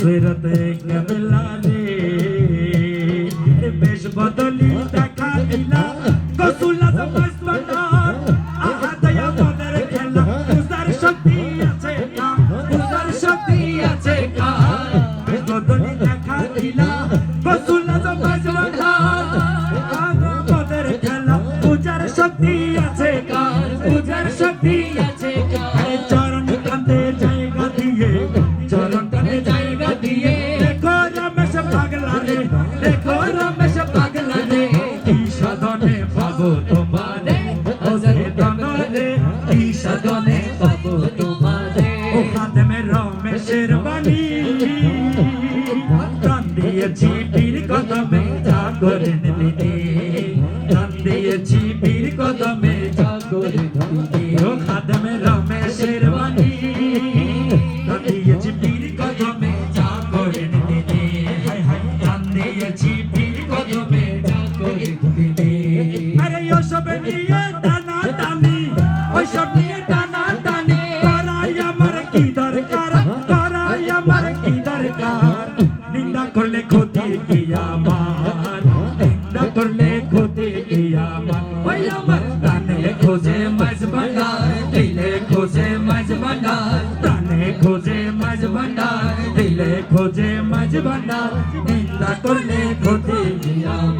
হজরতে কেবলা রে বেশ বদলি দেখা দিলা। কসুলা সমাজ বানার আহা দয়া মনের খেলা। উজার শক্তি আছে কার উজার শক্তি আছে কার বেশ বদলি দেখা দিলা। কসুলা সমাজ বানার আহা মনের খেলা। উজার শক্তি আছে কার উজার শক্তি রমেশ পাগলা রে কি সাধনে পাবো তোমারে ওরে দনরে কি সাধনে পাবো তোমারে ও খাদেমে রমেশের বাণী প্রাণ দিয়েছি পীর কদমে করে নিলি প্রাণ দিয়েছি পীর কদমে করে নিলি ও খাদেমে রমেশের বাণী প্রাণ দিয়েছি পীর কদমে হায় হায় প্রাণ দিয়েছি নিন্দা করলে ক্ষতি কি আমার নিন্দা করলে ক্ষতি কি আমার ওই আমার প্রাণে খোঁজে মাঝ ভান্ডার দিলে খোঁজে মাঝ ভান্ডার প্রাণে খোঁজে মাঝ ভান্ডার দিলে খোঁজে মাঝ ভান্ডার নিন্দা করলে ক্ষতি কি আমার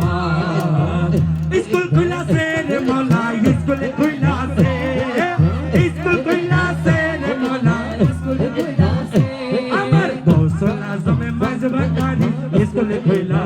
হইলা।